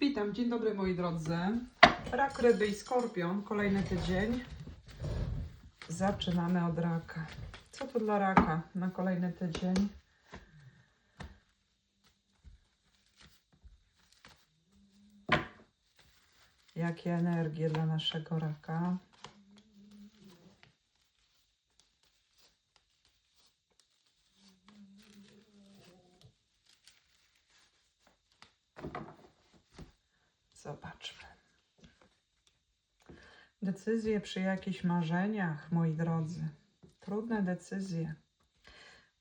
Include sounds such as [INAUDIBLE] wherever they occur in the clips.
Witam, dzień dobry moi drodzy. Rak, ryby i skorpion, kolejny tydzień. Zaczynamy od raka. Co to dla raka na kolejny tydzień? Jakie energie dla naszego raka? Zobaczmy. Decyzje przy jakichś marzeniach, moi drodzy. Trudne decyzje.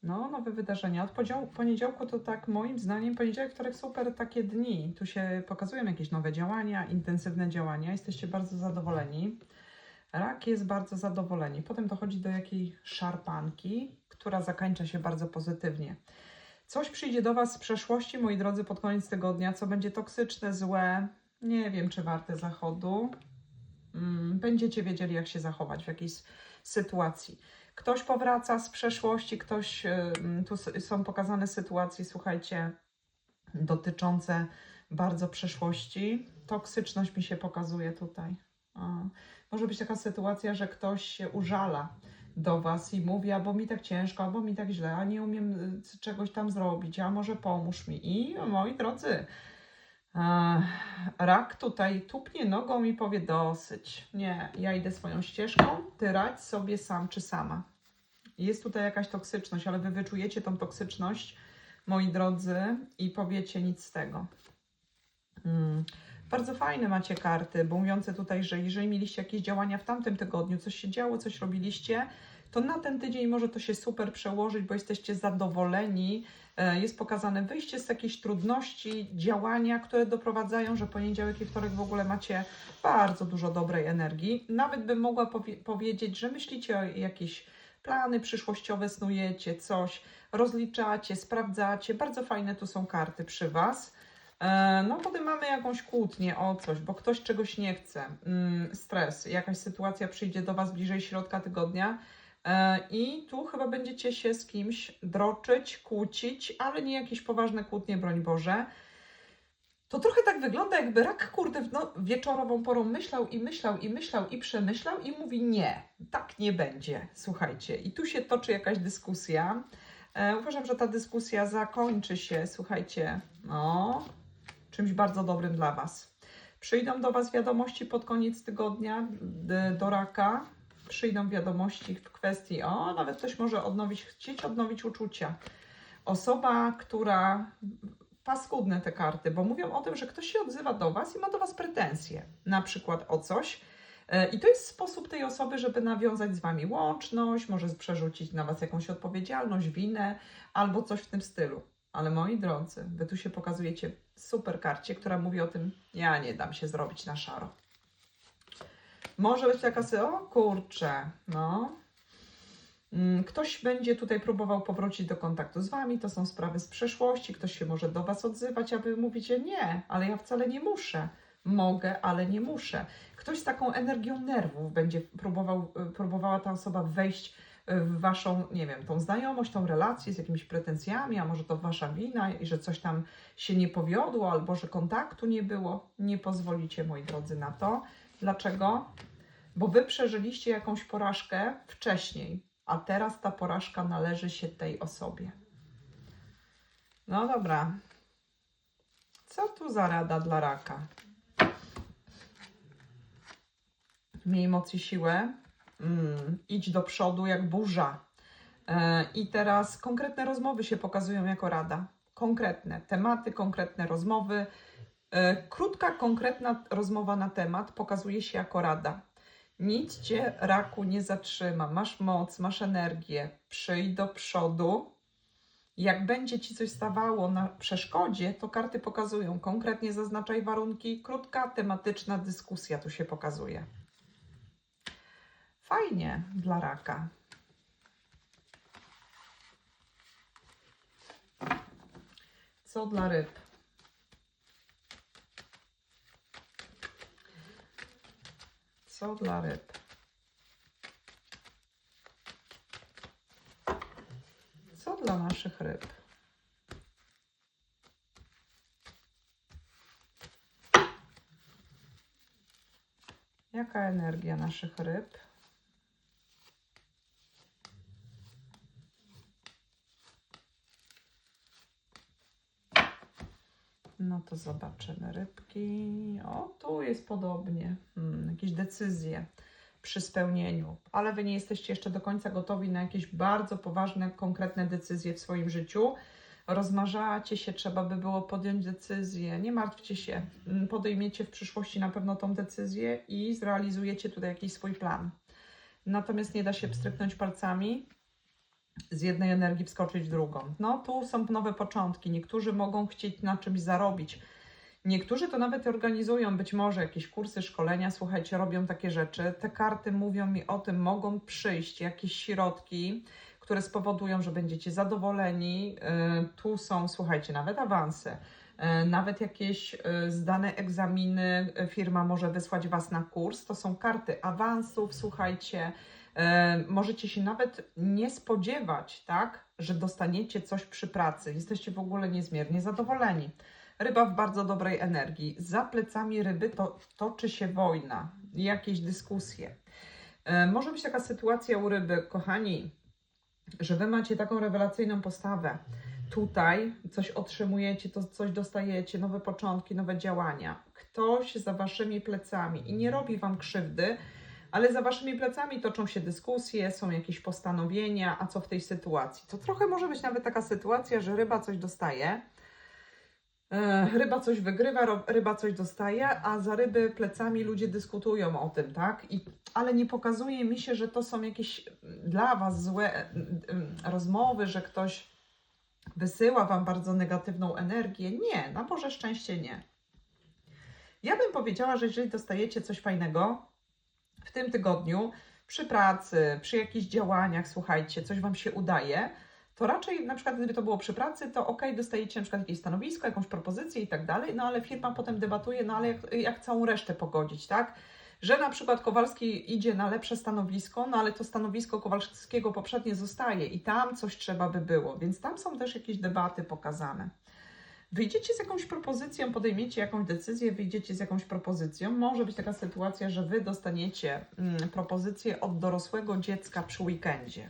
No, nowe wydarzenia. Od poniedziałku to tak moim zdaniem poniedziałek, wtorek super takie dni. Tu się pokazują jakieś nowe działania, intensywne działania. Jesteście bardzo zadowoleni. Rak jest bardzo zadowoleni. Potem dochodzi do jakiej szarpanki, która zakończa się bardzo pozytywnie. Coś przyjdzie do Was z przeszłości, moi drodzy, pod koniec tygodnia, co będzie toksyczne, złe. Nie wiem, czy warte zachodu. Mm, Będziecie wiedzieli, jak się zachować w jakiejś sytuacji. Ktoś powraca z przeszłości, ktoś, ym, tu s- są pokazane sytuacje, słuchajcie, dotyczące bardzo przeszłości. Toksyczność mi się pokazuje tutaj. Może być taka sytuacja, że ktoś się użala do Was i mówi, albo mi tak ciężko, albo mi tak źle, a nie umiem y, czegoś tam zrobić, a może pomóż mi. I moi drodzy, rak tutaj tupnie nogą i powie dosyć. Nie, ja idę swoją ścieżką, ty radź sobie sam czy sama. Jest tutaj jakaś toksyczność, ale wy wyczujecie tą toksyczność, moi drodzy, i powiecie nic z tego. Mm. Bardzo fajne macie karty, bo mówiące tutaj, że jeżeli mieliście jakieś działania w tamtym tygodniu, coś się działo, coś robiliście, to na ten tydzień może to się super przełożyć, bo jesteście zadowoleni. E, Jest pokazane wyjście z jakichś trudności, działania, które doprowadzają, że poniedziałek i wtorek w ogóle macie bardzo dużo dobrej energii. Nawet bym mogła powie- powiedzieć, że myślicie o jakieś plany przyszłościowe, snujecie coś, rozliczacie, sprawdzacie. Bardzo fajne tu są karty przy Was. E, No, potem mamy jakąś kłótnię o coś, bo ktoś czegoś nie chce, mm, stres, jakaś sytuacja przyjdzie do Was bliżej środka tygodnia i tu chyba będziecie się z kimś droczyć, kłócić, ale nie jakieś poważne kłótnie, broń Boże. To trochę tak wygląda, jakby rak, kurde, w no, wieczorową porą myślał i myślał i myślał i przemyślał i mówi nie, tak nie będzie, słuchajcie. I tu się toczy jakaś dyskusja. E, uważam, że ta dyskusja zakończy się, słuchajcie, no, czymś bardzo dobrym dla Was. Przyjdą do Was wiadomości pod koniec tygodnia do raka. Przyjdą wiadomości w kwestii, o, nawet ktoś może odnowić, chcieć odnowić uczucia. Osoba, która. Paskudne te karty, bo mówią o tym, że ktoś się odzywa do Was i ma do Was pretensje, na przykład o coś. E, I to jest sposób tej osoby, żeby nawiązać z Wami łączność, może przerzucić na Was jakąś odpowiedzialność, winę albo coś w tym stylu. Ale moi drodzy, wy tu się pokazujecie super karcie, która mówi o tym, ja nie dam się zrobić na szaro. Może być taka sy, o kurczę, no. Mm, Ktoś będzie tutaj próbował powrócić do kontaktu z wami, to są sprawy z przeszłości, ktoś się może do was odzywać, a wy mówicie nie, ale ja wcale nie muszę. Mogę, ale nie muszę. Ktoś z taką energią nerwów będzie próbował, y, próbowała ta osoba wejść w waszą, nie wiem, tą znajomość, tą relację z jakimiś pretensjami, a może to wasza wina i że coś tam się nie powiodło, albo że kontaktu nie było. Nie pozwolicie, moi drodzy, na to. Dlaczego? Bo wy przeżyliście jakąś porażkę wcześniej, a teraz ta porażka należy się tej osobie. No dobra. Co tu za rada dla raka? Miej moc i siłę. Mm, idź do przodu jak burza. E, I teraz konkretne rozmowy się pokazują jako rada. Konkretne tematy, konkretne rozmowy. E, Krótka, konkretna rozmowa na temat pokazuje się jako rada. Nic cię raku nie zatrzyma. Masz moc, masz energię. Przyjdź do przodu. Jak będzie ci coś stawało na przeszkodzie, to karty pokazują. Konkretnie zaznaczaj warunki. Krótka, tematyczna dyskusja tu się pokazuje. Fajnie dla raka. Co dla ryb? Co dla ryb. Co dla naszych ryb? Jaka energia naszych ryb? No to zobaczymy rybki. O, tu jest podobnie. Hmm, jakieś decyzje przy spełnieniu, ale wy nie jesteście jeszcze do końca gotowi na jakieś bardzo poważne, konkretne decyzje w swoim życiu. Rozmarzacie się, trzeba by było podjąć decyzję. Nie martwcie się, Mm, podejmiecie w przyszłości na pewno tą decyzję i zrealizujecie tutaj jakiś swój plan. Natomiast nie da się pstryknąć palcami, z jednej energii wskoczyć w drugą. No, tu są nowe początki. Niektórzy mogą chcieć na czymś zarobić. Niektórzy to nawet organizują być może jakieś kursy, szkolenia, słuchajcie, robią takie rzeczy. Te karty mówią mi o tym, mogą przyjść jakieś środki, które spowodują, że będziecie zadowoleni. Yy, Tu są, słuchajcie, nawet awanse, yy, nawet jakieś yy, zdane egzaminy, firma może wysłać Was na kurs. To są karty awansów, słuchajcie. E, możecie się nawet nie spodziewać, tak, że dostaniecie coś przy pracy. Jesteście w ogóle niezmiernie zadowoleni. Ryba w bardzo dobrej energii. Za plecami ryby to toczy się wojna, jakieś dyskusje. E, może być taka sytuacja u ryby, kochani, że wy macie taką rewelacyjną postawę. Tutaj coś otrzymujecie, to coś dostajecie, nowe początki, nowe działania. Ktoś za waszymi plecami i nie robi wam krzywdy, ale za waszymi plecami toczą się dyskusje, są jakieś postanowienia, a co w tej sytuacji? To trochę może być nawet taka sytuacja, że ryba coś dostaje, e, ryba coś wygrywa, ryba coś dostaje, a za ryby plecami ludzie dyskutują o tym, tak? I, ale nie pokazuje mi się, że to są jakieś dla was złe mm, mm, rozmowy, że ktoś wysyła wam bardzo negatywną energię. Nie, na Boże szczęście nie. Ja bym powiedziała, że jeżeli dostajecie coś fajnego, w tym tygodniu przy pracy, przy jakichś działaniach, słuchajcie, coś Wam się udaje, to raczej na przykład gdyby to było przy pracy, to ok, dostajecie na przykład jakieś stanowisko, jakąś propozycję i tak dalej, no ale firma potem debatuje, no ale jak, jak całą resztę pogodzić, tak? Że na przykład Kowalski idzie na lepsze stanowisko, no ale to stanowisko Kowalskiego poprzednie zostaje i tam coś trzeba by było, więc tam są też jakieś debaty pokazane. Wyjdziecie z jakąś propozycją, podejmiecie jakąś decyzję, wyjdziecie z jakąś propozycją. Może być taka sytuacja, że wy dostaniecie mm, propozycję od dorosłego dziecka przy weekendzie.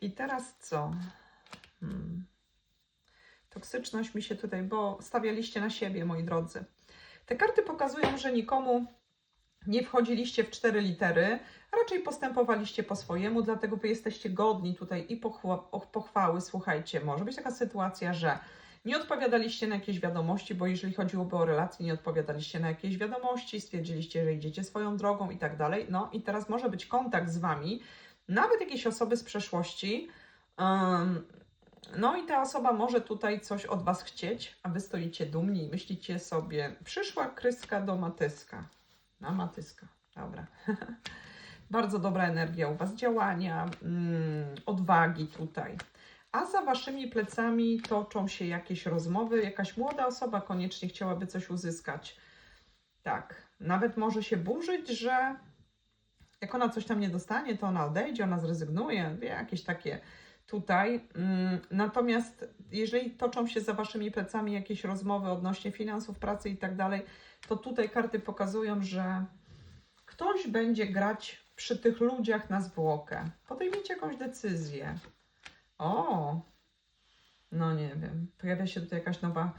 I teraz co? Hmm. Toksyczność mi się tutaj, bo stawialiście na siebie, moi drodzy. Te karty pokazują, że nikomu nie wchodziliście w cztery litery, raczej postępowaliście po swojemu, dlatego wy jesteście godni tutaj i pochwa- och, pochwały. Słuchajcie, może być taka sytuacja, że nie odpowiadaliście na jakieś wiadomości, bo jeżeli chodziłoby o relacje, nie odpowiadaliście na jakieś wiadomości, stwierdziliście, że idziecie swoją drogą i tak dalej. No i teraz może być kontakt z wami, nawet jakieś osoby z przeszłości. em, no i ta osoba może tutaj coś od was chcieć, a wy stoicie dumni i myślicie sobie, przyszła kryska do matyska. Na matyska, dobra. [LAUGHS] Bardzo dobra energia u was, działania, mm, odwagi tutaj a za waszymi plecami toczą się jakieś rozmowy. Jakaś młoda osoba koniecznie chciałaby coś uzyskać. Tak, nawet może się burzyć, że jak ona coś tam nie dostanie, to ona odejdzie, ona zrezygnuje. Jakieś takie tutaj. Mm, Natomiast jeżeli toczą się za waszymi plecami jakieś rozmowy odnośnie finansów, pracy i tak dalej, to tutaj karty pokazują, że ktoś będzie grać przy tych ludziach na zwłokę. Podejmijcie jakąś decyzję. O, no nie wiem, pojawia się tutaj jakaś nowa,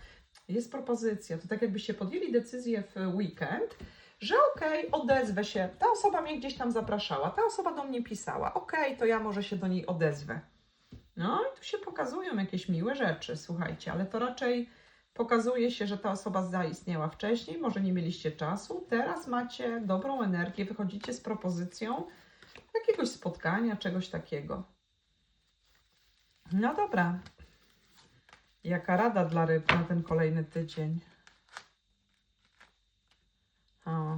jest propozycja, to tak jakbyście podjęli decyzję w weekend, że okej, odezwę się, ta osoba mnie gdzieś tam zapraszała, ta osoba do mnie pisała, okej, to ja może się do niej odezwę. No i tu się pokazują jakieś miłe rzeczy, słuchajcie, ale to raczej pokazuje się, że ta osoba zaistniała wcześniej, może nie mieliście czasu, teraz macie dobrą energię, wychodzicie z propozycją jakiegoś spotkania, czegoś takiego. No dobra. Jaka rada dla ryb na ten kolejny tydzień? O.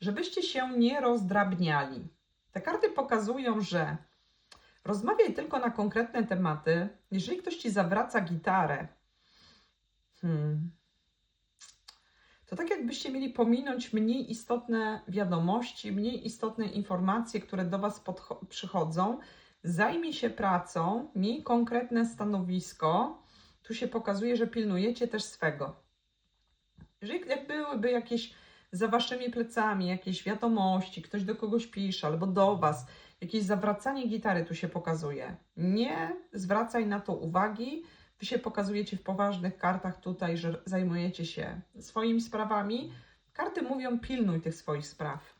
Żebyście się nie rozdrabniali. Te karty pokazują, że rozmawiaj tylko na konkretne tematy. Jeżeli ktoś ci zawraca gitarę, hmm, to tak jakbyście mieli pominąć mniej istotne wiadomości, mniej istotne informacje, które do Was przychodzą, Zajmij się pracą, miej konkretne stanowisko. Tu się pokazuje, że pilnujecie też swego. Jeżeli byłyby jakieś za waszymi plecami jakieś wiadomości, ktoś do kogoś pisze albo do was, jakieś zawracanie gitary tu się pokazuje. Nie zwracaj na to uwagi. Wy się pokazujecie w poważnych kartach tutaj, że zajmujecie się swoimi sprawami. Karty mówią, pilnuj tych swoich spraw.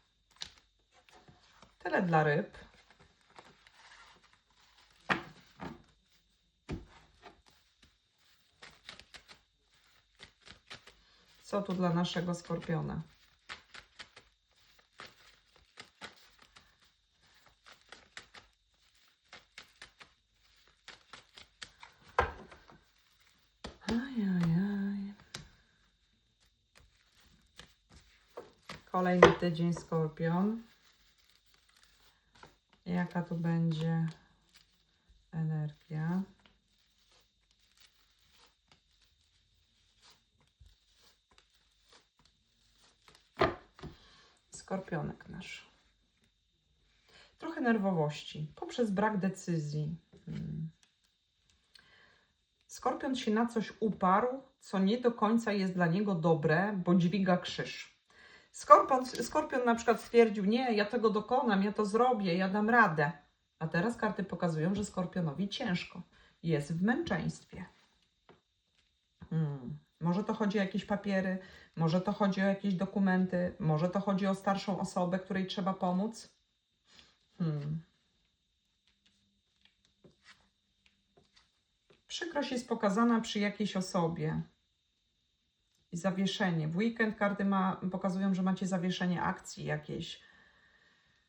Tyle dla ryb. Co tu dla naszego skorpiona? Kolejny tydzień skorpion. Jaka tu będzie energia? Skorpionek nasz. Trochę nerwowości poprzez brak decyzji. Hmm. Skorpion się na coś uparł, co nie do końca jest dla niego dobre, bo dźwiga krzyż. Skorpion, skorpion na przykład stwierdził: Nie, ja tego dokonam, ja to zrobię, ja dam radę. A teraz karty pokazują, że skorpionowi ciężko. Jest w męczeństwie. Hmm. Może to chodzi o jakieś papiery, może to chodzi o jakieś dokumenty, może to chodzi o starszą osobę, której trzeba pomóc. Hmm. Przykrość jest pokazana przy jakiejś osobie. I zawieszenie. W weekend karty ma, pokazują, że macie zawieszenie akcji jakiejś.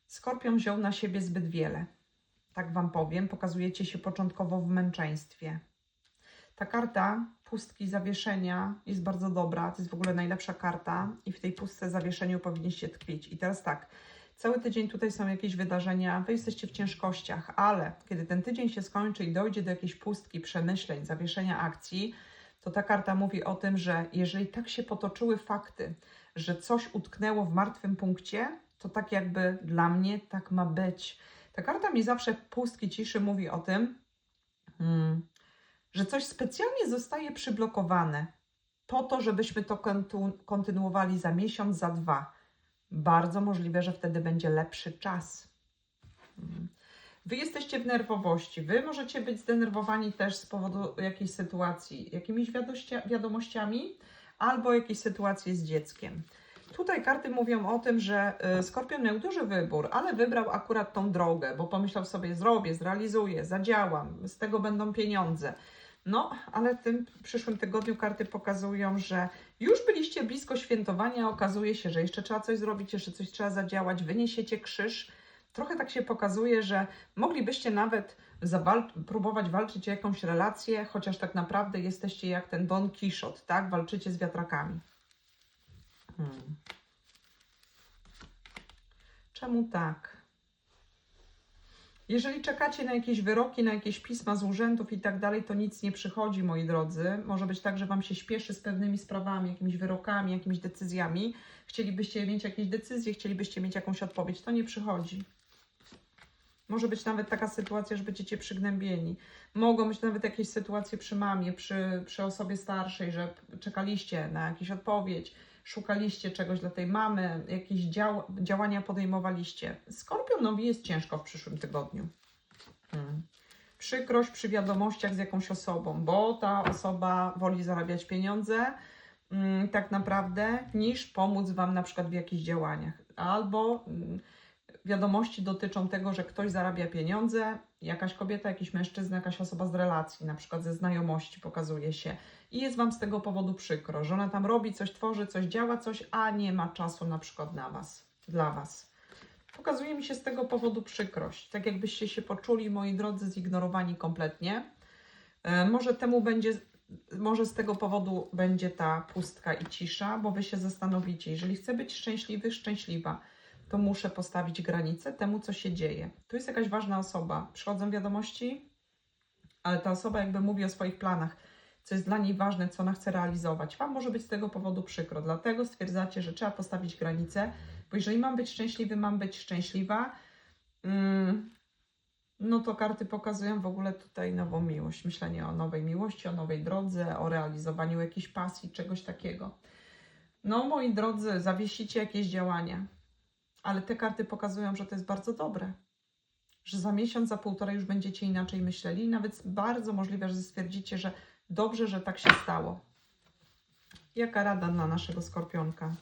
Skorpion wziął na siebie zbyt wiele. Tak Wam powiem. Pokazujecie się początkowo w męczeństwie. Ta karta pustki zawieszenia jest bardzo dobra. To jest w ogóle najlepsza karta i w tej pustce zawieszeniu powinniście tkwić. I teraz tak, cały tydzień tutaj są jakieś wydarzenia, wy jesteście w ciężkościach, ale kiedy ten tydzień się skończy i dojdzie do jakiejś pustki, przemyśleń, zawieszenia akcji, to ta karta mówi o tym, że jeżeli tak się potoczyły fakty, że coś utknęło w martwym punkcie, to tak jakby dla mnie tak ma być. Ta karta mi zawsze pustki ciszy mówi o tym, hmm, że coś specjalnie zostaje przyblokowane po to, żebyśmy to kontynuowali za miesiąc, za dwa. Bardzo możliwe, że wtedy będzie lepszy czas. Mm. Wy jesteście w nerwowości. Wy możecie być zdenerwowani też z powodu jakiejś sytuacji, jakimiś wiadomościa- wiadomościami albo jakiejś sytuacji z dzieckiem. Tutaj karty mówią o tym, że y, Skorpion miał duży wybór, ale wybrał akurat tą drogę, bo pomyślał sobie, zrobię, zrealizuję, zadziałam, z tego będą pieniądze. No, ale w tym przyszłym tygodniu karty pokazują, że już byliście blisko świętowania, okazuje się, że jeszcze trzeba coś zrobić, jeszcze coś trzeba zadziałać, wyniesiecie krzyż. Trochę tak się pokazuje, że moglibyście nawet próbować walczyć o jakąś relację, chociaż tak naprawdę jesteście jak ten Don Quixote, tak? Walczycie z wiatrakami. Hmm. Czemu tak? Jeżeli czekacie na jakieś wyroki, na jakieś pisma z urzędów i tak dalej, to nic nie przychodzi, moi drodzy. Może być tak, że Wam się śpieszy z pewnymi sprawami, jakimiś wyrokami, jakimiś decyzjami. Chcielibyście mieć jakieś decyzje, chcielibyście mieć jakąś odpowiedź, to nie przychodzi. Może być nawet taka sytuacja, że będziecie przygnębieni. Mogą być nawet jakieś sytuacje przy mamie, przy, przy osobie starszej, że czekaliście na jakąś odpowiedź, szukaliście czegoś dla tej mamy, jakieś dział, działania podejmowaliście. Skorpionowi jest ciężko w przyszłym tygodniu. Hmm. Przykrość przy wiadomościach z jakąś osobą, bo ta osoba woli zarabiać pieniądze mm, tak naprawdę, niż pomóc Wam na przykład w jakichś działaniach. Albo mm, wiadomości dotyczą tego, że ktoś zarabia pieniądze, jakaś kobieta, jakiś mężczyzna, jakaś osoba z relacji, na przykład ze znajomości pokazuje się i jest Wam z tego powodu przykro, że ona tam robi coś, tworzy coś, działa coś, a nie ma czasu na przykład na Was, dla Was. Pokazuje mi się z tego powodu przykrość, tak jakbyście się poczuli, moi drodzy, zignorowani kompletnie. E, może temu będzie, może z tego powodu będzie ta pustka i cisza, bo Wy się zastanowicie, jeżeli chcę być szczęśliwy, szczęśliwa, to muszę postawić granicę temu, co się dzieje. Tu jest jakaś ważna osoba. Przychodzą wiadomości, ale ta osoba jakby mówi o swoich planach, co jest dla niej ważne, co ona chce realizować. Wam może być z tego powodu przykro, dlatego stwierdzacie, że trzeba postawić granicę, bo jeżeli mam być szczęśliwy, mam być szczęśliwa, mm, no to karty pokazują w ogóle tutaj nową miłość, myślenie o nowej miłości, o nowej drodze, o realizowaniu jakiejś pasji, czegoś takiego. No, moi drodzy, zawiesicie jakieś działania, ale te karty pokazują, że to jest bardzo dobre. Że za miesiąc, za półtora już będziecie inaczej myśleli i nawet bardzo możliwe, że stwierdzicie, że dobrze, że tak się stało. Jaka rada dla naszego skorpionka?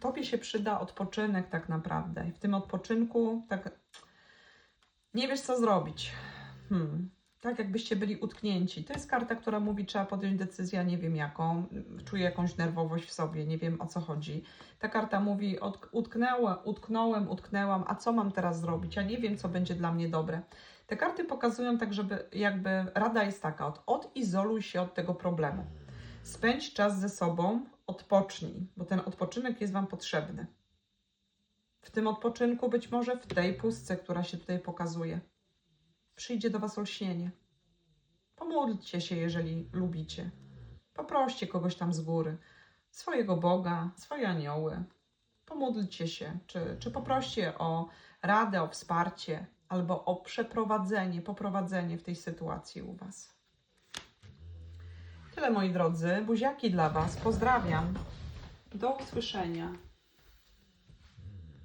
Tobie się przyda odpoczynek tak naprawdę. W tym odpoczynku tak nie wiesz co zrobić. Hmm. Tak jakbyście byli utknięci. To jest karta, która mówi, trzeba podjąć decyzję, nie wiem jaką. Czuję jakąś nerwowość w sobie, nie wiem o co chodzi. Ta karta mówi, utknęła, utknąłem, utknęłam, a co mam teraz zrobić? Ja nie wiem, co będzie dla mnie dobre. Te karty pokazują tak, żeby jakby rada jest taka, od, odizoluj się od tego problemu. Spędź czas ze sobą, odpocznij, bo ten odpoczynek jest Wam potrzebny. W tym odpoczynku, być może w tej pustce, która się tutaj pokazuje, przyjdzie do Was olśnienie. Pomódlcie się, jeżeli lubicie. Poproście kogoś tam z góry, swojego Boga, swoje anioły. Pomódlcie się, czy, czy poproście o radę, o wsparcie, albo o przeprowadzenie, poprowadzenie w tej sytuacji u Was. Tyle moi drodzy, buziaki dla Was, pozdrawiam. Do usłyszenia.